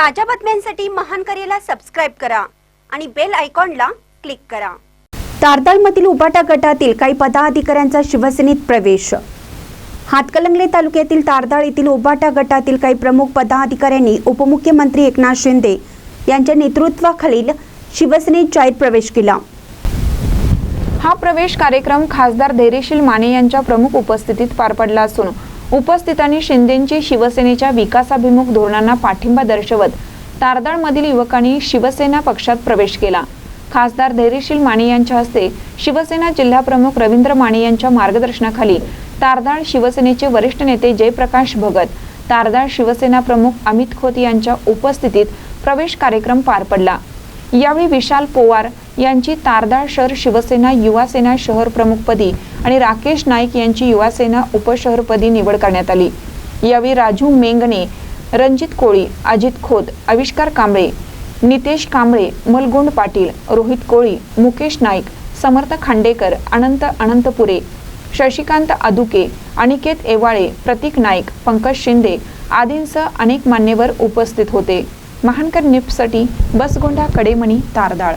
ताज्या बातम्यांसाठी महान करेला सबस्क्राईब करा आणि बेल आयकॉनला क्लिक करा. तारदाळमधील उबाटा गटातील काही पदाधिकाऱ्यांचा शिवसेनेत प्रवेश. हातकलंगले तालुक्यातील तारदाळ येथील उबाटा गटातील काही प्रमुख पदाधिकाऱ्यांनी उपमुख्यमंत्री एकनाथ शिंदे यांच्या नेतृत्वाखालील शिवसेनेत जाहीर प्रवेश केला. हा प्रवेश कार्यक्रम खासदार धैर्यशील माने यांच्या प्रमुख उपस्थितीत पार पडला असून उपस्थितांनी शिंदेंची शिवसेनेच्या विकासाभिमुख धोरणांना पाठिंबा दर्शवत तारदाळमधील युवकांनी शिवसेना पक्षात प्रवेश केला. खासदार धैर्यशील माने यांच्या हस्ते शिवसेना जिल्हाप्रमुख रवींद्र माने यांच्या मार्गदर्शनाखाली तारदाळ शिवसेनेचे वरिष्ठ नेते जयप्रकाश भगत तारदाळ शिवसेना प्रमुख अमित खोत यांच्या उपस्थितीत प्रवेश कार्यक्रम पार पडला. यावेळी विशाल पोवार यांची तारदाळ शहर शिवसेना युवासेना शहर प्रमुखपदी आणि राकेश नाईक यांची युवासेना उपशहरपदी निवड करण्यात आली. यावेळी राजू मेंगणे रणजित कोळी अजित खोत आविष्कार कांबळे नितेश कांबळे मलगोंड पाटील रोहित कोळी मुकेश नाईक समर्थ खांडेकर अनंत अनंतपुरे शशिकांत आदुके अनिकेत एवाळे प्रतीक नाईक पंकज शिंदे आदींसह अनेक मान्यवर उपस्थित होते. महानकर निप्ससाठी बसगोंडा कडेमणी तारदाळ